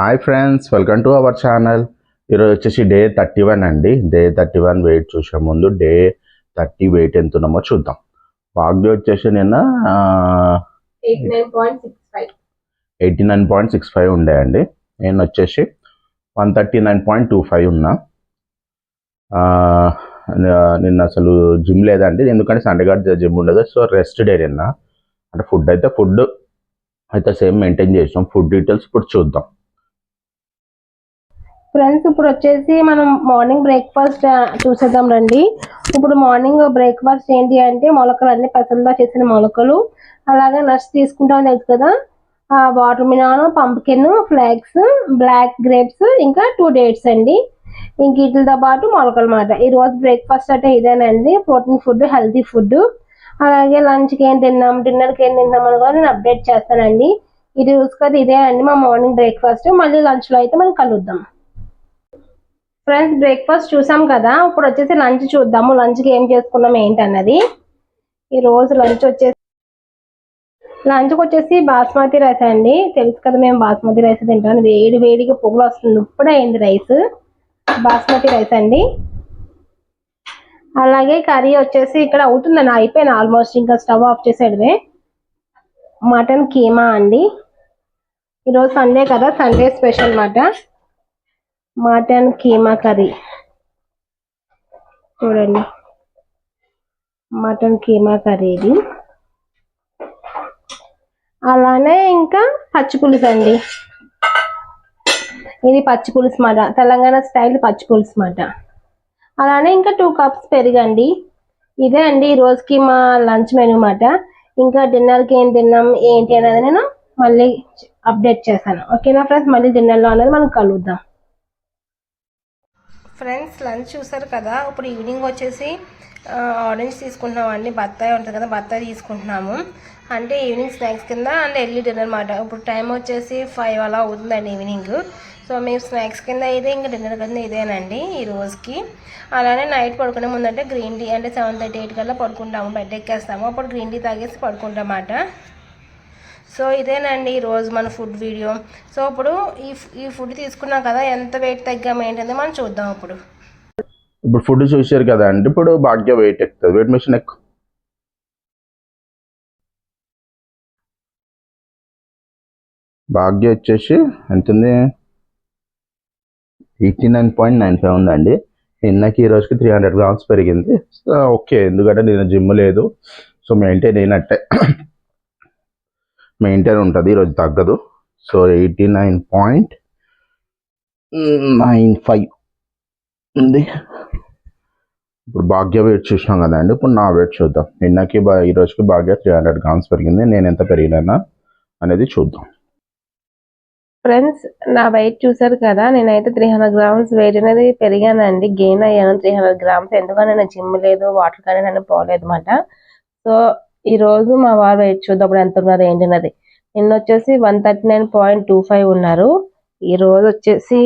Hi friends welcome to our channel. ఈరోజు వచ్చేసి day thirty one అండి. డే థర్టీ వన్ వెయిట్ చూసే ముందు డే థర్టీ వెయిట్ ఎంత ఉన్నామో చూద్దాం. భాగ్య వచ్చేసి నిన్న eight nine point six five. Eighty nine point six five ఉండే అండి. నేను వచ్చేసి one thirty nine point two five ఉన్నా. నిన్న అసలు జిమ్ లేదండి. ఎందుకంటే సండే గారు జిమ్ ఉండదు. సో రెస్ట్ డే నిన్న. అంటే ఫుడ్ అయితే ఫుడ్. అయితే సేమ్ మెయింటైన్ చేసాం. ఫుడ్ డీటెయిల్స్ ఇప్పుడు చూద్దాం. ఫ్రెండ్స్ ఇప్పుడు వచ్చేసి మనం మార్నింగ్ బ్రేక్ఫాస్ట్ చూసేద్దాం రండి. ఇప్పుడు మార్నింగ్ బ్రేక్ఫాస్ట్ ఏంటి అంటే మొలకలు అన్ని పెసలతో చేసిన మొలకలు. అలాగే నట్స్ తీసుకుంటామని తెలుసు కదా. Watermelon pumpkin flax black grapes ఇంకా టూ డేట్స్ అండి. ఇంక వీటితో పాటు మొలకలు అన్నమాట. ఈ రోజు బ్రేక్ఫాస్ట్ అంటే ఇదేనండి. Protein food healthy food. అలాగే లంచ్కి ఏం తిన్నాం డిన్నర్కి ఏం తిన్నాం అని కూడా నేను అప్డేట్ చేస్తానండి. ఇది చూసుకొని ఇదే అండి మా మార్నింగ్ బ్రేక్ఫాస్ట్. మళ్ళీ లంచ్లో అయితే మనం కలుద్దాం. ఫ్రెండ్స్ బ్రేక్ఫాస్ట్ చూసాం కదా? ఇప్పుడు వచ్చేసి లంచ్ చూద్దాము. లంచ్కి ఏం చేసుకున్నాం ఏంటన్నది? ఈ రోజు లంచ్ వచ్చేసి లంచ్కి వచ్చేసి బాస్మతి రైస్ అండి. తెలుసు కదా మేము బాస్మతి రైస్ తింటాం. వేడి వేడిగా పొగలు వస్తుంది. ఇప్పుడే అయింది రైస్. బాస్మతి రైస్ అండి. అలాగే కర్రీ వచ్చేసి ఇక్కడ అవుతుందండి. అయిపోయింది ఆల్మోస్ట్. ఇంకా స్టవ్ ఆఫ్ చేసేటివే మటన్ కీమా అండి. ఈరోజు సండే కదా? సండే స్పెషల్ మాట. Mutton keema curry. చూడండి. మటన్ కీమా కర్రీ ఇది. అలానే ఇంకా పచ్చి పులుసు అండి. ఇది పచ్చి పులుసు మాట. తెలంగాణ స్టైల్ పచ్చి పులుసు మాట. అలానే ఇంకా టూ కప్స్ పెరుగండి. ఇదే అండి ఈ రోజుకి మా లంచ్ మెనూ మాట. ఇంకా డిన్నర్కి ఏం తిన్నాం ఏంటి అనేది నేను మళ్ళీ అప్డేట్ చేస్తాను. ఓకేనా ఫ్రెండ్స్? మళ్ళీ డిన్నర్లో అనేది మనం కలుద్దాం. ఫ్రెండ్స్ లంచ్ చూసారు కదా ఇప్పుడు ఈవినింగ్ వచ్చేసి ఆరెంజ్ తీసుకుంటున్నాం అండి బత్తాయి ఉంటుంది కదా బత్తాయి తీసుకుంటున్నాము. అంటే ఈవినింగ్ స్నాక్స్ కింద అండ్ ఎర్లీ డిన్నర్ అనమాట ఇప్పుడు టైం వచ్చేసి ఫైవ్ అలా అవుతుందండి ఈవినింగ్. సో మేము స్నాక్స్ కింద ఇదే ఇంకా డిన్నర్ కింద ఇదేనండి ఈ రోజుకి. అలానే నైట్ పడుకునే ముందంటే గ్రీన్ టీ అంటే సెవెన్ థర్టీ ఎయిట్ కల్లా పడుకుంటాము బెడ్ ఎక్కేస్తాము. అప్పుడు గ్రీన్ టీ తాగేసి పడుకుంటాం అన్నమాట. సో ఇదేనండి ఈరోజు మన ఫుడ్ వీడియో సో ఇప్పుడు ఈ ఈ ఫుడ్ తీసుకున్నాం కదా ఎంత వెయిట్ తగ్గాము ఏంటంటే మనం చూద్దాం ఇప్పుడు ఇప్పుడు ఫుడ్ చూసారు కదా అండి ఇప్పుడు భాగ్య వెయిట్ ఎక్కుతుంది. వెయిట్ మిషన్ ఎక్కువ భాగ్య వచ్చేసి ఎంత ఉంది eighty nine point nine five ఉందండి నిన్నకి ఈ రోజుకి త్రీ హండ్రెడ్ గ్రామ్స్ పెరిగింది. సో ఓకే ఎందుకంటే నేను జిమ్ లేదు. సో మెయింటైన్ అయినట్టే. మెయింటైన్ ఉంటుంది ఈరోజు తగ్గదు. So eighty nine point nine five ఉంది. ఇప్పుడు భాగ్య వెయిట్ చూసినాం కదండి ఇప్పుడు నా వెయిట్ చూద్దాం. నిన్నకి బా ఈ రోజుకి భాగ్య త్రీ హండ్రెడ్ గ్రామ్స్ పెరిగింది నేను ఎంత పెరిగినా అనేది చూద్దాం. ఫ్రెండ్స్ నా వెయిట్ చూసారు కదా నేనైతే త్రీ హండ్రెడ్ గ్రామ్స్ వెయిట్ అనేది పెరిగానండి గెయిన్ అయ్యాను త్రీ హండ్రెడ్ గ్రామ్స్ ఎందుకంటే నేను జిమ్ లేదు వాటర్ కానీ నేను పోలేదు అనమాట సో ఈ రోజు మా వారు వెయిట్ చూద్దాం అప్పుడు ఎంత ఉన్నారు ఏంటన్నది. నిన్న వచ్చేసి one thirty nine point two five ఉన్నారు. ఈ రోజు వచ్చేసి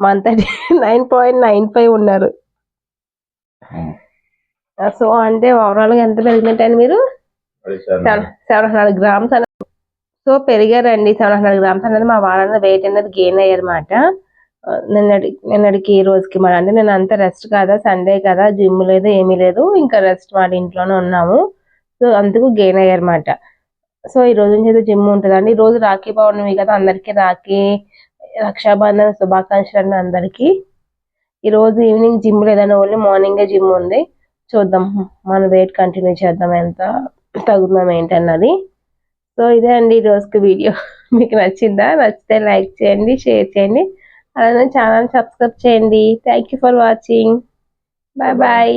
one thirty nine point nine five ఉన్నారు. సో అంటే ఓవరాల్గా ఎంత పెరిగినట్టండి మీరు? సెవెన్ హండ్రెడ్ గ్రామ్స్ అని సో పెరిగారండి సెవెన్ హండ్రెడ్ గ్రామ్స్ అనేది మా వాళ్ళ వెయిట్ అనేది గెయిన్ అయ్యారన్నమాట. నిన్నటి నిన్నటికి ఈ రోజుకి మరి. అంటే నేను అంత రెస్ట్ కదా సండే కదా జిమ్ లేదు ఏమీ లేదు. ఇంకా రెస్ట్ మాట ఇంట్లోనే ఉన్నాము. సో అందుకు గెయిన్ అయ్యారన్నమాట. సో ఈ రోజు నుంచి అయితే జిమ్ ఉంటుందండి. ఈ రోజు రాఖీ పౌర్ణమి కదా అందరికీ రాఖీ రక్షాబంధన శుభాకాంక్షలు అండి అందరికీ. ఈ రోజు ఈవినింగ్ జిమ్ లేదని ఓన్లీ మార్నింగే జిమ్ ఉంది. చూద్దాం మన వెయిట్ కంటిన్యూ చేద్దాం ఎంత తగ్గుదాం ఏంటన్నది. సో ఇదే అండి ఈ వీడియో మీకు నచ్చిందా? నచ్చితే లైక్ చేయండి షేర్ చేయండి. అలానే ఛానల్ సబ్స్క్రైబ్ చేయండి. Thank you for watching bye bye